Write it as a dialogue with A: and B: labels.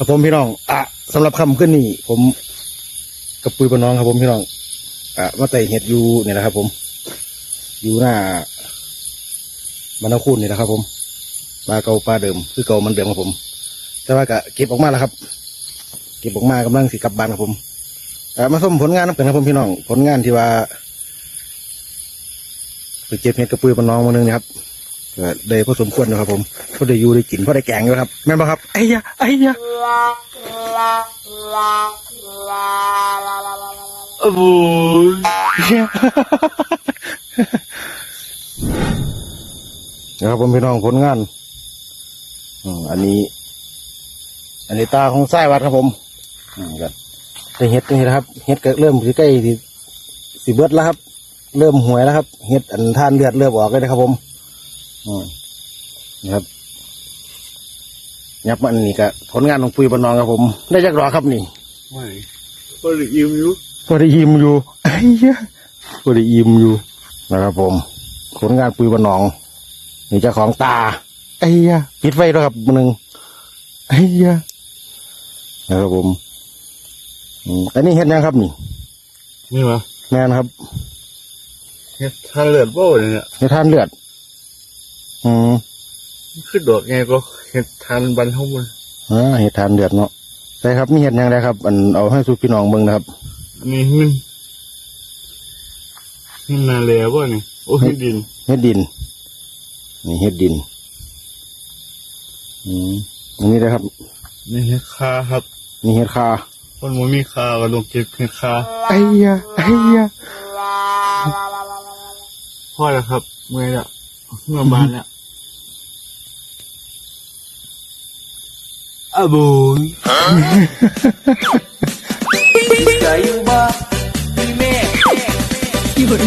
A: ครับผมพี่น้อง อะสำหรับคำขึ้นนี่ผมกับปุยปนน้องครับผมพี่น้องอะมาไต่เห็ดอยู่เนี่ยนะครับ ผม อยู่หน้าบรรณคุณนี่แหละครับ ผมปลาเก่าปลาเดิม คือเก่ามันเดิมครับผม แต่ว่าก็เก็บออกมาแล้วครับ เก็บออกมากำลังสิกลับบ้านครับผมอะมาชมผลงานนับกันครับผมพี่น้อง ผลงานที่ว่าไปเก็บเห็ดกับปุยปนน้องมาหนึ่งนะครับ ได้พอสมควรนะครับ ผมพอได้อยู่ได้กินพอได้แกงอยู่ครับแม่นปะครับไอ้ยะไอ้ยะ
B: โอ้โห
A: นะครับผมพี่น้องผลงานอืมอันนี้ อันนี้ตาของไส้วัดครับผมอืมก็ได้เห็ดนี่นะครับเห็ดก็เริ่มสิใกล้สิสิเบิดแล้วครับ เริ่มหวยแล้วครับเห็ดอันท่านเลือดเริ่มออกเลยนะครับผมอืม นะครับยับมันนี่ก็ผลงานของปุยบนนองครับผม ได้จักรอครับนี่
B: ไม่ก็เลยยิ้มอยู่
A: พอได้ยิมอยู่ไอ้เหี้ยพอได้ยิมอยู่นะครับผม ผลงานปุยบนนองนี่เจ้าของตาไอ้เหี้ยปิดไฟด้วยครับมือหนึ่งไอ้เหี้ยนะครับผมอืมอันนี้เห็ดยังครับนี่
B: นี่วะ
A: แม่นครับ
B: เฮ็ดทานเลือดโบ้เลยเนี่ย
A: เห็ดทานเลือด อืม
B: ขึ้นดอกไงก็เฮ็ดทานบันเท่ามัน
A: อ่าเห็ดทานเลือดเนาะใช่ครับมีเห็ดยังไงครับ อันเอาให้สุพี่น้องเบิ่งนะครับ
B: อันนี้มันนี่นาเลียบ่นี่โอ้ยดิน
A: เห็ดดิน นี่เห็ดดิน อืมอันนี้นะครับ
B: นี่เฮ็ดคาครับ
A: นี่เห็ดคา
B: คนมันมีคาก็ลงเก็บเฮ็ดคา
A: ไอ้เหี้ยไอ้เหี้ย
B: พ่อแล้วครับเมื่อยละเมื่อบานแล้ว
C: Aboy. Kayo ba? Ime. Yun.